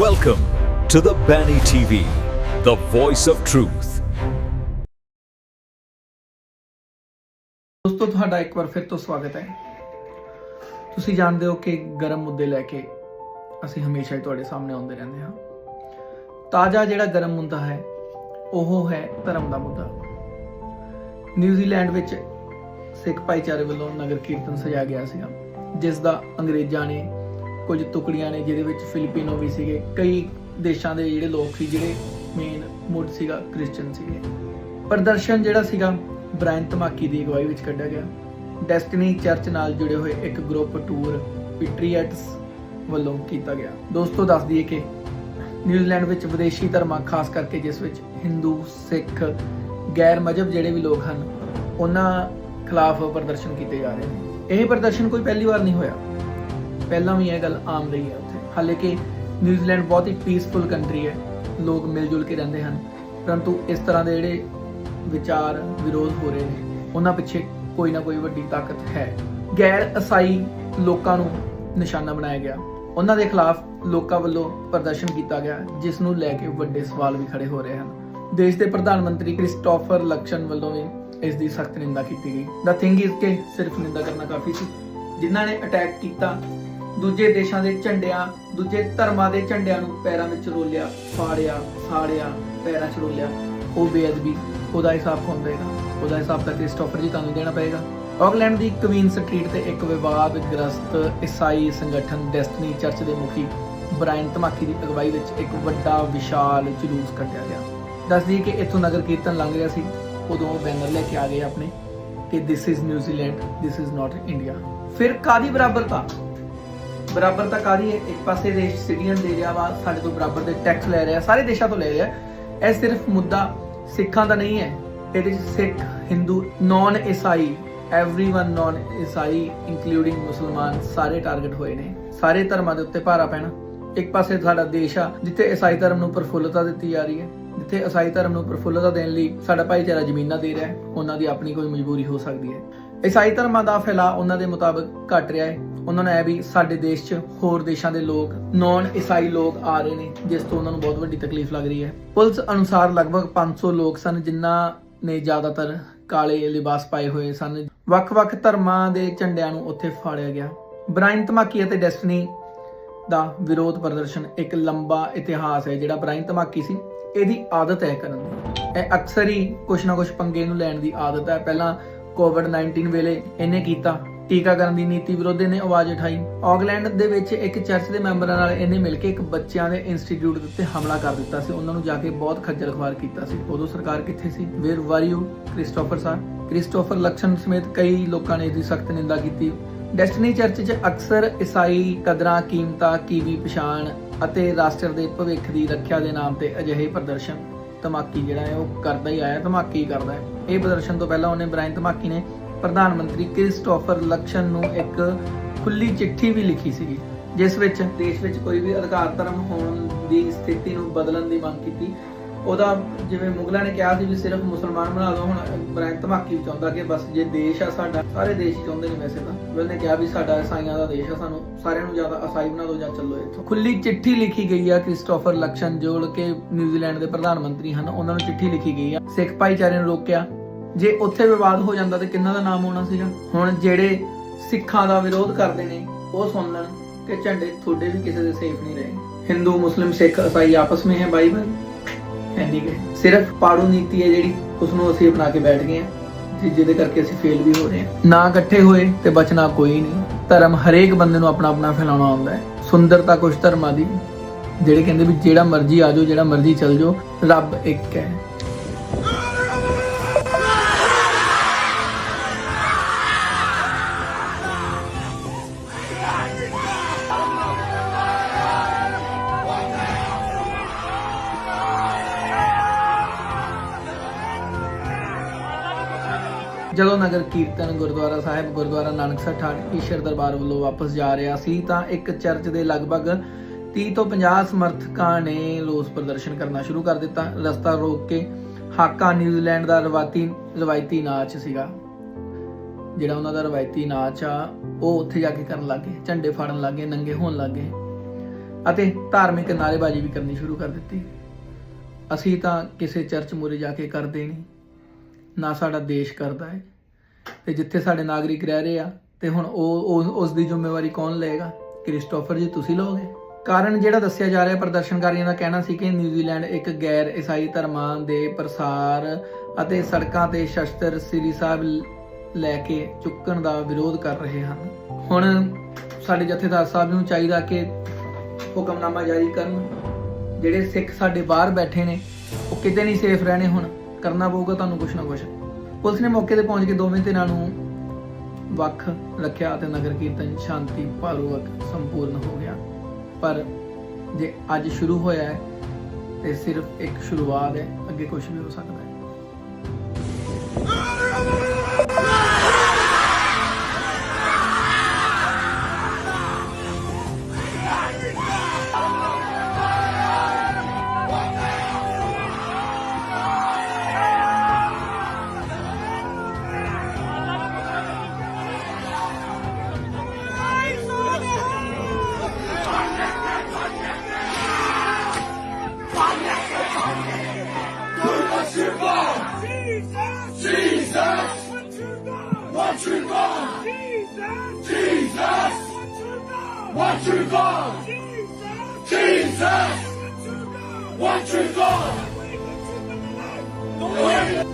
Welcome to the Banny TV, the voice of truth. ਦੋਸਤੋ ਤੁਹਾਡਾ ਇੱਕ ਵਾਰ ਫਿਰ ਤੋਂ ਸਵਾਗਤ ਹੈ। ਤੁਸੀਂ ਜਾਣਦੇ ਹੋ ਕਿ ਗਰਮ ਮੁੱਦੇ ਲੈ ਕੇ ਅਸੀਂ ਹਮੇਸ਼ਾ ਹੀ ਤੁਹਾਡੇ ਸਾਹਮਣੇ ਆਉਂਦੇ ਰਹਿੰਦੇ ਹਾਂ। ਤਾਜ਼ਾ ਜਿਹੜਾ ਗਰਮ ਮੁੱਦਾ ਹੈ ਉਹ ਹੈ ਧਰਮ ਦਾ ਮੁੱਦਾ। ਨਿਊਜ਼ੀਲੈਂਡ ਵਿੱਚ ਸਿੱਖ ਭਾਈਚਾਰੇ ਵੱਲੋਂ ਨਗਰ ਕੀਰਤਨ ਸਜਾਇਆ ਗਿਆ ਸੀਗਾ ਜਿਸ ਦਾ ਅੰਗਰੇਜ਼ਾਂ ਨੇ ਕੁਝ ਟੁਕੜੀਆਂ ਨੇ ਜਿਹਦੇ ਵਿੱਚ ਫਿਲੀਪੀਨੋ ਵੀ ਸੀਗੇ। ਕਈ ਦੇਸ਼ਾਂ ਦੇ ਜਿਹੜੇ ਲੋਕ ਸੀ, ਜਿਹੜੇ ਮੇਨ ਮੁੱਢ ਸੀਗਾ ਕ੍ਰਿਸਚੀਅਨ ਸੀਗੇ। ਪ੍ਰਦਰਸ਼ਨ ਜਿਹੜਾ ਸੀਗਾ, ਬ੍ਰਾਇਨ ਧਮਾਕੀ ਦੀ ਅਗਵਾਈ ਵਿੱਚ ਕੱਢਿਆ ਗਿਆ। ਡੈਸਟੀਨੀ ਚਰਚ ਨਾਲ ਜੁੜੇ ਹੋਏ ਇੱਕ ਗਰੁੱਪ ਟੂਰ ਪਿਟਰੀਅਟਸ ਵੱਲੋਂ ਕੀਤਾ ਗਿਆ। ਦੋਸਤੋ, ਦੱਸ ਦਈਏ ਕਿ ਨਿਊਜ਼ੀਲੈਂਡ ਵਿੱਚ ਵਿਦੇਸ਼ੀ ਧਰਮਾਂ, ਖਾਸ ਕਰਕੇ ਜਿਸ ਵਿੱਚ ਹਿੰਦੂ, ਸਿੱਖ, ਗੈਰ ਮਜਹਬ ਜਿਹੜੇ ਵੀ ਲੋਕ ਹਨ, ਉਹਨਾਂ ਖਿਲਾਫ ਪ੍ਰਦਰਸ਼ਨ ਕੀਤੇ ਜਾ ਰਹੇ ਨੇ। ਇਹ ਪ੍ਰਦਰਸ਼ਨ ਕੋਈ ਪਹਿਲੀ ਵਾਰ ਨਹੀਂ ਹੋਇਆ। ਪਹਿਲਾਂ ਵੀ ਇਹ ਗੱਲ ਆਮ ਰਹੀ ਹੈ ਉੱਥੇ। ਹਾਲੇ ਨਿਊਜ਼ੀਲੈਂਡ ਬਹੁਤ ਹੀ ਪੀਸਫੁਲ ਕੰਟਰੀ ਹੈ। ਲੋਕ ਮਿਲ ਜੁਲ ਕੇ ਰਹਿੰਦੇ ਹਨ। ਪਰੰਤੂ ਇਸ ਤਰ੍ਹਾਂ ਦੇ ਜਿਹੜੇ ਵਿਚਾਰ, ਵਿਰੋਧ ਹੋ ਰਹੇ ਨੇ, ਉਹਨਾਂ ਪਿੱਛੇ ਕੋਈ ਨਾ ਕੋਈ ਵੱਡੀ ਤਾਕਤ ਹੈ। ਗੈਰ ਅਸਾਈ ਲੋਕਾਂ ਨੂੰ ਨਿਸ਼ਾਨਾ ਬਣਾਇਆ ਗਿਆ। ਉਹਨਾਂ ਦੇ ਖਿਲਾਫ ਲੋਕਾਂ ਵੱਲੋਂ ਪ੍ਰਦਰਸ਼ਨ ਕੀਤਾ ਗਿਆ, ਜਿਸ ਨੂੰ ਲੈ ਕੇ ਵੱਡੇ ਸਵਾਲ ਵੀ ਖੜੇ ਹੋ ਰਹੇ ਹਨ। ਦੇਸ਼ ਦੇ ਪ੍ਰਧਾਨ ਮੰਤਰੀ ਕ੍ਰਿਸਟੋਫਰ ਲਕਸ਼ਨ ਵੱਲੋਂ ਵੀ ਇਸ ਦੀ ਸਖਤ ਨਿੰਦਾ ਕੀਤੀ ਗਈ। ਦਾ ਥਿੰਗ ਇਜ਼ ਕਿ ਸਿਰਫ ਨਿੰਦਾ ਕਰਨਾ ਕਾਫੀ ਸੀ। ਜਿਨ੍ਹਾਂ ਨੇ ਅਟੈਕ ਕੀਤਾ ਦੂਜੇ ਦੇਸ਼ਾਂ ਦੇ ਝੰਡਿਆਂ, ਦੂਜੇ ਧਰਮਾਂ ਦੇ ਝੰਡਿਆਂ ਨੂੰ ਪੈਰਾਂ ਵਿੱਚ ਰੋਲਿਆ, ਫਾੜਿਆ ਸਾੜਿਆ ਪੈਰਾਂ 'ਚ ਰੋਲਿਆ। ਉਹ ਬੇਅਦਬੀ, ਉਹਦਾ ਹਿਸਾਬ ਕੌਣ ਉਹਦਾ ਹਿਸਾਬ ਤਾਂ ਕ੍ਰਿਸਟੋਫਰ ਜੀ ਤੁਹਾਨੂੰ ਦੇਣਾ ਪਏਗਾ। ਆਕਲੈਂਡ ਦੀ ਕਵੀਨ ਸਟਰੀਟ ਤੇ ਇੱਕ ਵਿਵਾਦਗ੍ਰਸਤ ਈਸਾਈ ਸੰਗਠਨ ਡੈਸਟਨੀ ਚਰਚ ਦੇ ਮੁਖੀ ਬ੍ਰਾਇਨ ਧਮਾਕੀ ਦੀ ਅਗਵਾਈ ਵਿੱਚ ਇੱਕ ਵੱਡਾ ਵਿਸ਼ਾਲ ਜਲੂਸ ਕੱਢਿਆ ਗਿਆ। ਦੱਸਦੀ ਕਿ ਇੱਥੋਂ ਨਗਰ ਕੀਰਤਨ ਲੰਘ ਰਿਹਾ ਸੀ। ਉਦੋਂ ਬੈਨਰ ਲੈ ਕੇ ਆ ਗਏ ਆਪਣੇ ਕਿ this is New Zealand this is not India ਫਿਰ ਕਾਦੀ ਬਰਾਬਰਤਾ? ਬਰਾਬਰਤਾ ਕਾਦੀ ਹੈ ਇੱਕ ਪਾਸੇ ਦੇਸ਼ ਸਿਟੀਜ਼ਨ ਦੇ ਰਿਹਾ ਵਾ ਸਾਡੇ ਤੋਂ ਬਰਾਬਰ ਦੇ ਟੈਕਸ ਲੈ ਰਿਹਾ ਸਾਰੇ ਦੇਸ਼ਾਂ ਤੋਂ ਲੈ ਰਿਹਾ ਇਹ ਸਿਰਫ ਮੁੱਦਾ ਸਿੱਖਾਂ ਦਾ ਨਹੀਂ ਹੈ ਇਹਦੇ ਵਿੱਚ ਸਿੱਖ ਹਿੰਦੂ ਨਾਨ ਈਸਾਈ एवरीवन ਨਾਨ ਈਸਾਈ ਇਨਕਲੂਡਿੰਗ ਮੁਸਲਮਾਨ ਸਾਰੇ ਟਾਰਗੇਟ ਹੋਏ ਨੇ ਸਾਰੇ ਧਰਮਾਂ ਦੇ ਉੱਤੇ ਭਾਰਾ ਪੈਣਾ ਇੱਕ ਪਾਸੇ ਸਾਡਾ ਦੇਸ਼ ਆ ਜਿੱਥੇ ਈਸਾਈ ਧਰਮ ਨੂੰ ਪ੍ਰਫੁੱਲਤਾ ਦਿੱਤੀ ਜਾ ਰਹੀ ਹੈ ਜਿੱਥੇ ਈਸਾਈ ਧਰਮ ਨੂੰ ਪ੍ਰਫੁੱਲਤਾ ਦੇਣ ਲਈ ਸਾਡਾ ਭਾਈਚਾਰਾ ਜ਼ਮੀਨਾਂ ਦੇ ਰਿਹਾ ਹੈ ਉਹਨਾਂ ਦੀ ਆਪਣੀ ਕੋਈ ਮਜਬੂਰੀ ਹੋ ਸਕਦੀ ਹੈ ਈਸਾਈ ਧਰਮਾਂ ਦਾ ਫੈਲਾ ਉਹਨਾਂ ਦੇ ਮੁਤਾਬਕ ਘਟ ਰਿਹਾ ਹੈ ਉਹਨਾਂ ਨੇ ਇਹ ਵੀ ਸਾਡੇ ਦੇਸ਼ 'ਚ ਹੋਰ ਦੇਸ਼ਾਂ ਦੇ ਲੋਕ ਨਾਨ ਈਸਾਈ ਲੋਕ ਆ ਰਹੇ ਨੇ, ਜਿਸ ਤੋਂ ਉਹਨਾਂ ਨੂੰ ਬਹੁਤ ਵੱਡੀ ਤਕਲੀਫ ਲੱਗ ਰਹੀ ਹੈ। ਪੁਲਿਸ ਅਨੁਸਾਰ ਲਗਭਗ 500 ਲੋਕ ਸਨ ਜਿਨ੍ਹਾਂ ਨੇ ਜ਼ਿਆਦਾਤਰ ਕਾਲੇ ਲਿਬਾਸ ਪਾਏ ਹੋਏ ਸਨ। ਵੱਖ-ਵੱਖ ਧਰਮਾਂ ਦੇ ਝੰਡਿਆਂ ਨੂੰ ਉੱਥੇ ਫਾੜਿਆ ਗਿਆ। ਬ੍ਰਾਇਨ ਧਮਾਕੀ ਅਤੇ ਡੈਸਟਨੀ ਦਾ ਵਿਰੋਧ ਪ੍ਰਦਰਸ਼ਨ ਇੱਕ ਲੰਬਾ ਇਤਿਹਾਸ ਹੈ, ਜਿਹੜਾ ਬ੍ਰਾਇਨ ਧਮਾਕੀ ਸੀ। ਇਹਦੀ ਆਦਤ ਹੈ ਕਰਨ ਦੀ। ਇਹ ਅਕਸਰ ਹੀ ਕੁਛ ਨਾ ਕੁਛ ਪੰਗੇ ਨੂੰ ਲੈਣ ਦੀ ਆਦਤ ਹੈ। ਪਹਿਲਾਂ ਕੋਵਿਡ-19 ਵੇਲੇ ਇਹਨੇ ਕੀਤਾ। ਟੀਕਾਕਰਨ ਦੀ ਨੀਤੀ ਵਿਰੋਧ ਇਹਨੇ ਆਵਾਜ਼ ਉਠਾਈ। ਆਕਲੈਂਡ ਦੇ ਵਿੱਚ ਇੱਕ ਚਰਚ ਦੇ ਮੈਂਬਰਾਂ ਨਾਲ ਇਹਨੇ ਮਿਲ ਕੇ ਇੱਕ ਬੱਚਿਆਂ ਦੇ ਇੰਸਟੀਚਿਊਟ ਦੇ ਉੱਤੇ ਹਮਲਾ ਕਰ ਦਿੱਤਾ ਸੀ। ਉਹਨਾਂ ਨੂੰ ਜਾ ਕੇ ਬਹੁਤ ਖੱਜਲ ਖਵਾਰ ਕੀਤਾ ਸੀ। ਉਦੋਂ ਸਰਕਾਰ ਕਿੱਥੇ ਸੀ? ਵੇਰ ਵਰ ਕ੍ਰਿਸਟੋਫਰ ਸਰ ਕ੍ਰਿਸਟੋਫਰ ਲਕਸ਼ਨ ਸਮੇਤ ਕਈ ਲੋਕਾਂ ਨੇ ਇਸ ਦੀ ਸਖਤ ਨਿੰਦਾ ਕੀਤੀ। ਡੈਸਟਨੀ ਚਰਚ 'ਚ ਅਕਸਰ ਈਸਾਈ ਕਦਰਾਂ, ਕੀਮਤਾਂ, ਕੀਵੀ ਪਛਾਣ ਅਤੇ ਰਾਸ਼ਟਰ ਦੇ ਭਵਿੱਖ ਦੀ ਰੱਖਿਆ ਦੇ ਨਾਮ ਤੇ ਅਜਿਹੇ ਪ੍ਰਦਰਸ਼ਨ ਧਮਾਕੀ ਜਿਹੜਾ ਹੈ ਉਹ ਕਰਦਾ ਹੀ ਆਇਆ, ਧਮਾਕੀ ਕਰਦਾ ਹੈ। ਇਹ ਪ੍ਰਦਰਸ਼ਨ ਤੋਂ ਪਹਿਲਾਂ ਉਹਨੇ ਬ੍ਰਾਇਨ ਧਮਾਕੀ ਨੇ ਪ੍ਰਧਾਨ ਮੰਤਰੀ ਕ੍ਰਿਸਟੋਫਰ ਲਕਸ਼ਨ ਨੂੰ ਇੱਕ ਖੁੱਲੀ ਚਿੱਠੀ ਵੀ ਲਿਖੀ ਸੀਗੀ, ਜਿਸ ਵਿੱਚ ਦੇਸ਼ ਵਿੱਚ ਕੋਈ ਵੀ ਅਧਿਕਾਰ ਧਰਮ ਹੋਣ ਦੀ ਸਥਿਤੀ ਨੂੰ ਬਦਲਣ ਦੀ ਮੰਗ ਕੀਤੀ। ਉਹਦਾ ਜਿਵੇਂ ਮੁਗਲਾਂ ਨੇ ਕਿਹਾ ਸੀ ਵੀ ਸਿਰਫ ਮੁਸਲਮਾਨ ਬਣਾ ਦਿਓ ਹੁਣ ਬ੍ਰਾਇਨ ਧਮਾਕੀ ਚਾਹੁੰਦਾ ਕਿ ਬਸ ਜੇ ਦੇਸ਼ ਆ ਸਾਡਾ, ਸਾਰੇ ਦੇਸ਼ ਚਾਹੁੰਦੇ ਨੇ ਵੈਸੇ ਤਾਂ। ਉਹਨੇ ਕਿਹਾ ਵੀ ਸਾਡਾ ਈਸਾਈਆਂ ਦਾ ਦੇਸ਼ ਆ, ਸਾਨੂੰ ਸਾਰਿਆਂ ਨੂੰ ਜ਼ਿਆਦਾ ਈਸਾਈ ਬਣਾ ਦਿਓ ਜਾਂ ਚੱਲੋ ਇੱਥੋਂ। ਖੁੱਲੀ ਚਿੱਠੀ ਲਿਖੀ ਗਈ ਆ ਕ੍ਰਿਸਟੋਫਰ ਲਕਸ਼ਨ ਜੋ ਕਿ ਨਿਊਜ਼ੀਲੈਂਡ ਦੇ ਪ੍ਰਧਾਨ ਮੰਤਰੀ ਹਨ, ਉਹਨਾਂ ਨੂੰ ਚਿੱਠੀ ਲਿਖੀ ਗਈ ਆ। ਸਿੱਖ ਭਾਈਚਾਰੇ ਨੂੰ ਰੋਕਿਆ। ਜੇ ਉੱਥੇ ਵਿਵਾਦ ਹੋ ਜਾਂਦਾ ਤੇ ਕਿੰਨਾ ਦਾ ਨਾਮ ਹੋਣਾ ਸੀਗਾ? ਹੁਣ ਜਿਹੜੇ ਸਿੱਖਾਂ ਦਾ ਵਿਰੋਧ ਕਰਦੇ ਨੇ, ਉਹ ਸੁਣ ਲੈਣ ਕਿ ਝੰਡੇ ਤੁਹਾਡੇ ਵੀ ਕਿਸੇ ਦੇ ਸੇਫ ਨਹੀਂ ਰਹੇ। ਹਿੰਦੂ, ਮੁਸਲਿਮ, ਸਿੱਖ, ਇਸਾਈ ਆਪਸ ਵਿੱਚ ਹੈ ਭਾਈ ਭਾਈ ਹੈ ਨਹੀਂ ਸਿਰਫ ਪਾੜੂ ਨੀਤੀ ਹੈ ਜਿਹੜੀ ਉਸ ਨੂੰ ਅਸੀਂ ਅਪਣਾ ਕੇ ਬੈਠ ਗਏ ਹਾਂ ਜਿਹਦੇ ਕਰਕੇ ਅਸੀਂ ਫੇਲ ਵੀ ਹੋ ਰਹੇ ਹਾਂ। ਨਾ ਇਕੱਠੇ ਹੋਏ ਤੇ ਬਚਣਾ ਕੋਈ ਨਹੀਂ। ਧਰਮ ਹਰੇਕ ਬੰਦੇ ਨੂੰ ਆਪਣਾ ਆਪਣਾ ਫੈਲਾਉਣਾ ਆਉਂਦਾ ਹੈ। ਸੁੰਦਰਤਾ ਕੁਝ ਧਰਮਾਂ ਦੀ, ਜਿਹੜੇ ਕਹਿੰਦੇ ਵੀ ਜਿਹੜਾ ਮਰਜ਼ੀ ਆ ਜਾਓ, ਜਿਹੜਾ ਮਰਜ਼ੀ ਚੱਲ ਜਾਓ, ਰੱਬ ਇੱਕ ਹੈ। ਜਦੋਂ ਨਗਰ ਕੀਰਤਨ ਗੁਰਦੁਆਰਾ ਸਾਹਿਬ, ਗੁਰਦੁਆਰਾ ਨਾਨਕਸਰ ਠਾਠ ਈਸ਼ਰ ਦਰਬਾਰ ਵੱਲੋਂ ਵਾਪਸ ਜਾ ਰਿਹਾ ਸੀ, ਤਾਂ ਇੱਕ ਚਰਚ ਦੇ ਲਗਭਗ 30 ਤੋਂ 50 ਸਮਰਥਕਾਂ ਨੇ ਰੋਸ ਪ੍ਰਦਰਸ਼ਨ ਕਰਨਾ ਸ਼ੁਰੂ ਕਰ ਦਿੱਤਾ। ਰਸਤਾ ਰੋਕ ਕੇ ਹਾਕਾ ਨਿਊਜ਼ੀਲੈਂਡ ਦਾ ਰਵਾਇਤੀ ਰਵਾਇਤੀ ਨਾਚ ਸੀਗਾ। ਜਿਹੜਾ ਉਹਨਾਂ ਦਾ ਰਵਾਇਤੀ ਨਾਚ ਆ, ਉਹ ਉੱਥੇ ਜਾ ਕੇ ਕਰਨ ਲੱਗੇ, ਝੰਡੇ ਫਾੜਨ ਲੱਗੇ, ਨੰਗੇ ਹੋਣ ਲੱਗੇ ਅਤੇ ਧਾਰਮਿਕ ਨਾਅਰੇਬਾਜ਼ੀ ਵੀ ਕਰਨੀ ਸ਼ੁਰੂ ਕਰ ਦਿੱਤੀ। ਅਸੀਂ ਤਾਂ ਕਿਸੇ ਚਰਚ ਮੂਰੇ ਜਾ ਕੇ ਕਰਦੇ ਨਹੀਂ। ਨਾ ਸਾਡਾ ਦੇਸ਼ ਕਰਦਾ ਹੈ। ਤੇ ਜਿੱਥੇ ਸਾਡੇ ਨਾਗਰਿਕ ਰਹਿ ਰਹੇ ਆ, ਤੇ ਹੁਣ ਉਹ, ਉਹ- ਉਸ ਦੀ ਜ਼ਿੰਮੇਵਾਰੀ ਕੌਣ ਲਏਗਾ? ਕ੍ਰਿਸਟੋਫਰ ਜੀ, ਤੁਸੀਂ ਲਓਗੇ? ਕਾਰਨ ਜਿਹੜਾ ਦੱਸਿਆ ਜਾ ਰਿਹਾ ਪ੍ਰਦਰਸ਼ਨਕਾਰੀਆਂ ਦਾ ਕਹਿਣਾ ਸੀ ਕਿ ਨਿਊਜ਼ੀਲੈਂਡ ਇੱਕ ਗੈਰ ਈਸਾਈ ਧਰਮਾਂ ਦੇ ਪ੍ਰਸਾਰ ਅਤੇ ਸੜਕਾਂ ਤੇ ਸ਼ਸਤਰ ਸ੍ਰੀ ਸਾਹਿਬ ਲੈ ਕੇ ਚੁੱਕਣ ਦਾ ਵਿਰੋਧ ਕਰ ਰਹੇ ਹਨ। ਹੁਣ ਸਾਡੇ ਜਥੇਦਾਰ ਸਾਹਿਬ ਨੂੰ ਚਾਹੀਦਾ ਕਿ ਹੁਕਮਨਾਮਾ ਜਾਰੀ ਕਰਨ। ਜਿਹੜੇ ਸਿੱਖ ਸਾਡੇ ਬਾਹਰ ਬੈਠੇ ਨੇ, ਉਹ ਕਿਤੇ ਨਹੀਂ ਸੇਫ ਰਹਿਣੇ ਹੁਣ। ਕਰਨਾ ਪਊਗਾ ਤੁਹਾਨੂੰ ਕੁਛ ਨਾ ਕੁਛ। ਪੁਲਿਸ ਨੇ ਮੌਕੇ ਤੇ ਪਹੁੰਚ ਕੇ ਦੋਵੇਂ ਧਿਰਾਂ ਨੂੰ ਵੱਖ ਰੱਖਿਆ ਅਤੇ ਨਗਰ ਕੀਰਤਨ ਸ਼ਾਂਤੀ ਪੂਰਵਕ ਸੰਪੂਰਨ ਹੋ ਗਿਆ। ਪਰ ਜੇ ਅੱਜ ਸ਼ੁਰੂ ਹੋਇਆ ਹੈ, ਤੇ ਸਿਰਫ ਇੱਕ ਸ਼ੁਰੂਆਤ ਹੈ, ਅੱਗੇ ਕੁਝ ਵੀ ਹੋ ਸਕਦਾ। Washington! Jesus! Jesus! Washington! Jesus! Jesus! Washington! Washington!